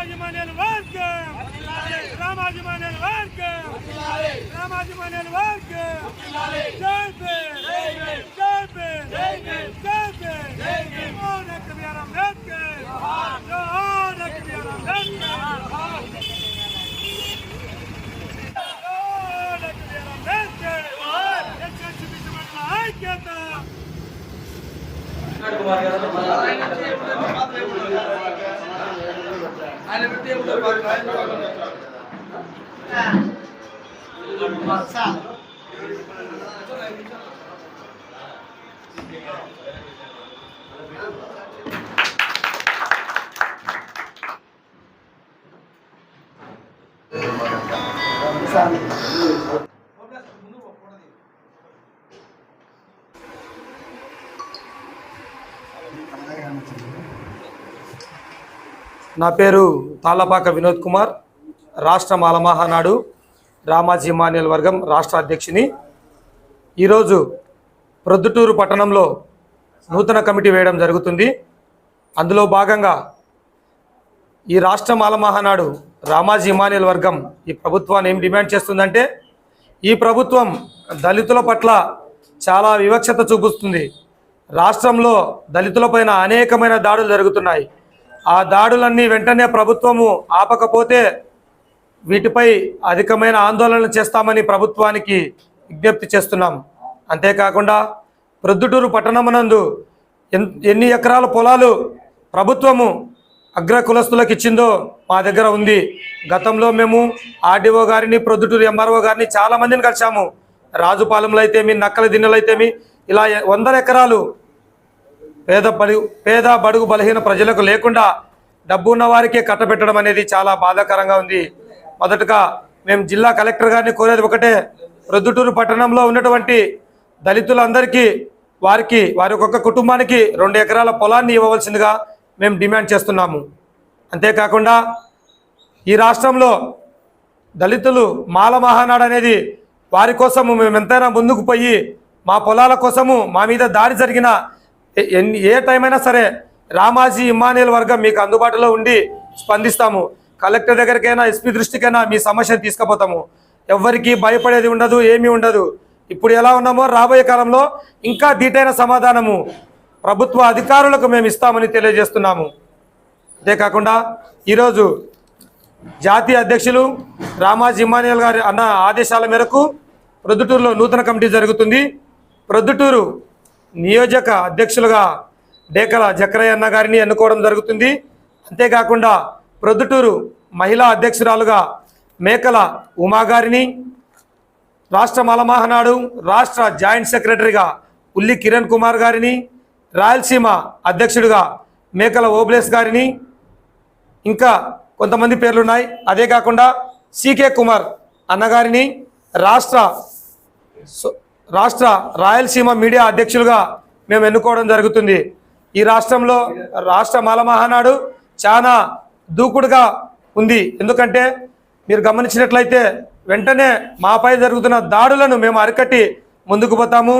రామాజమాన్యాల వర్గం రామాజమాన్యాల వర్గం రామాజమాన్యాల వర్గం జై భీమ్ జై భీమ్ జై భీమ్ జై B R Ambedkar B R Ambedkar Ambedkar SSC విశ్వమండల నా పేరు తాళ్ళపాక వినోద్ కుమార్ రాష్ట్ర మాలమహానాడు రామాజీ మాన్యుల వర్గం రాష్ట్ర అధ్యక్షుని. ఈరోజు ప్రొద్దుటూరు పట్టణంలో నూతన కమిటీ వేయడం జరుగుతుంది. అందులో భాగంగా ఈ రాష్ట్ర మాలమహానాడు రామాజీ మాన్యుల వర్గం ఈ ప్రభుత్వాన్ని ఏం డిమాండ్ చేస్తుందంటే ఈ ప్రభుత్వం దళితుల పట్ల చాలా వివక్షత చూపిస్తుంది. రాష్ట్రంలో దళితులపైన అనేకమైన దాడులు జరుగుతున్నాయి. ఆ దాడులన్నీ వెంటనే ప్రభుత్వము ఆపకపోతే వీటిపై అధికమైన ఆందోళనలు చేస్తామని ప్రభుత్వానికి విజ్ఞప్తి చేస్తున్నాం. అంతేకాకుండా ప్రొద్దుటూరు పట్టణమునందు ఎన్ని ఎకరాల పొలాలు ప్రభుత్వము అగ్ర కులస్తులకు ఇచ్చిందో మా దగ్గర ఉంది. గతంలో మేము ఆర్డీఓ గారిని ప్రొద్దుటూరు ఎంఆర్ఓ గారిని చాలా మందిని కలిసాము రాజుపాలెంలో అయితేమి నక్కల దిన్నెలైతేమి ఇలా వందల ఎకరాలు పేద బడు పేద బడుగు బలహీన ప్రజలకు లేకుండా డబ్బు ఉన్న వారికే కట్టబెట్టడం అనేది చాలా బాధాకరంగా ఉంది. మొదటగా మేము జిల్లా కలెక్టర్ గారిని కోరేది ఒకటే ప్రొద్దుటూరు పట్టణంలో ఉన్నటువంటి దళితులందరికీ వారికి వారి ఒక్కొక్క కుటుంబానికి రెండు ఎకరాల పొలాన్ని ఇవ్వవలసిందిగా మేము డిమాండ్ చేస్తున్నాము. అంతేకాకుండా ఈ రాష్ట్రంలో దళితులు మాల మహానాడు అనేది వారి కోసము మేము ఎంతైనా ముందుకు పోయి మా పొలాల కోసము మా మీద దాడి జరిగిన ఎన్ని ఏ టైం అయినా సరే రామాజీ ఇమానియల్ వర్గం మీకు అందుబాటులో ఉండి స్పందిస్తాము. కలెక్టర్ దగ్గరికైనా ఎస్పీ దృష్టికైనా మీ సమస్యను తీసుకుపోతాము. ఎవ్వరికీ భయపడేది ఉండదు ఏమీ ఉండదు. ఇప్పుడు ఎలా ఉన్నామో రాబోయే కాలంలో ఇంకా దీటైన సమాధానము ప్రభుత్వ అధికారులకు మేము ఇస్తామని తెలియజేస్తున్నాము. అంతేకాకుండా ఈరోజు జాతీయ అధ్యక్షులు రామాజీ ఇమానియల్ గారి అన్న ఆదేశాల మేరకు ప్రొద్దుటూరులో నూతన కమిటీ జరుగుతుంది. ప్రొద్దుటూరు నియోజక అధ్యక్షులుగా డేకల జక్రయ్య గారిని ఎన్నుకోవడం జరుగుతుంది. అంతేకాకుండా ప్రొద్దుటూరు మహిళా అధ్యక్షురాలుగా మేకల ఉమా గారిని రాష్ట్ర మలమహనాడు రాష్ట్ర జాయింట్ సెక్రటరీగా ఉల్లి కిరణ్ కుమార్ గారిని రాయలసీమ అధ్యక్షుడిగా మేకల ఓబ్లేస్ గారిని ఇంకా కొంతమంది పేర్లు ఉన్నాయి అదే కాకుండా సీకే కుమార్ అన్నగారిని రాష్ట్ర సో- రాష్ట్ర రాయలసీమ మీడియా అధ్యక్షులుగా మేము ఎన్నుకోవడం జరుగుతుంది. ఈ రాష్ట్రంలో రాష్ట్ర మాలమహానాడు చాలా దూకుడుగా ఉంది. ఎందుకంటే మీరు గమనించినట్లయితే వెంటనే మాపై జరుగుతున్న దాడులను మేము అరికట్టి ముందుకు పోతాము.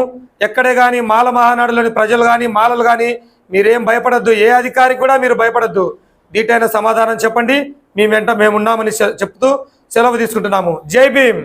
ఎక్కడే కానీ మాల మహానాడులోని ప్రజలు కానీ మాలలు కానీ మీరేం భయపడద్దు. ఏ అధికారికి కూడా మీరు భయపడద్దు. దీటైన సమాధానం చెప్పండి. మీ వెంట మేమున్నామని చెప్తూ సెలవు తీసుకుంటున్నాము. జై భీమ్!